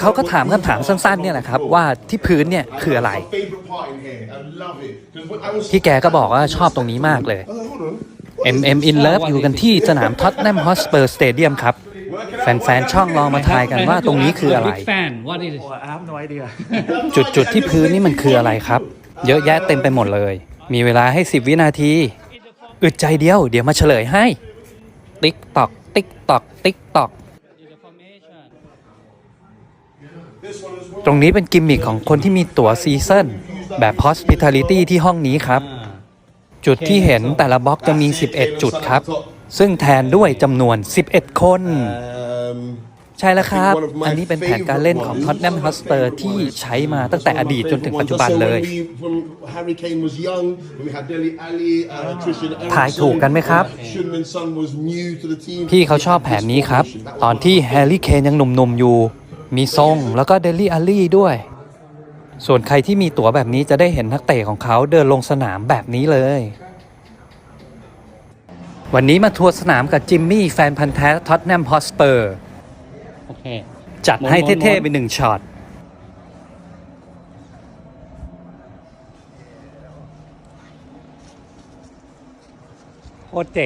เขาก็ถามคำถามสั้นๆเนี่ยแหละครับว่าที่พื้นเนี่ยคืออะไรพี่แกก็บอกว่าชอบตรงนี้มากเลย MM in Love อยู่กันที่สนามท็อตแนมฮอสเปอร์สเตเดียมครับ แฟนๆ ช่องลองมาทายกันว่าตรงนี้คืออะไร Big fan what is it I have no idea จุดจุดๆที่พื้นนี่มันคืออะไรครับ เยอะแยะเต็มไปหมดเลย มีเวลาให้ 10 วินาที อึดใจเดียว เดี๋ยวมาเฉลยให้ ติ๊กตอก ติ๊กตอก ติ๊กตอก ตรงนี้เป็นกิมมิคของคนที่มีตั๋วซีซั่นแบบ hospitality ที่ห้องนี้ครับ จุดที่เห็นแต่ละบล็อกจะมี 11 จุดครับ ซึ่งแทนด้วยจำนวน 11 คน ใช่แล้วครับ อันนี้เป็นแผนการเล่นของ Tottenham Hotspur ที่ใช้มาตั้งแต่อดีตจนถึงปัจจุบันเลย ถ่ายถูกกันไหมครับ พี่เขาชอบแผนนี้ครับ ตอนที่แฮร์รี่เคนยังหนุ่มๆอยู่ มีทรงแล้วก็เดลี่อาลี่ด้วย ส่วนใครที่มีตั๋วแบบนี้จะได้เห็นนักเตะของเขาเดินลงสนามแบบนี้เลย วันนี้มาทัวร์สนามกับจิมมี่แฟนพันธ์แท้ท็อตแนมฮอสเปอร์โอเค จัดให้เท่ๆไปหนึ่งช็อตโคตรเจ๋ง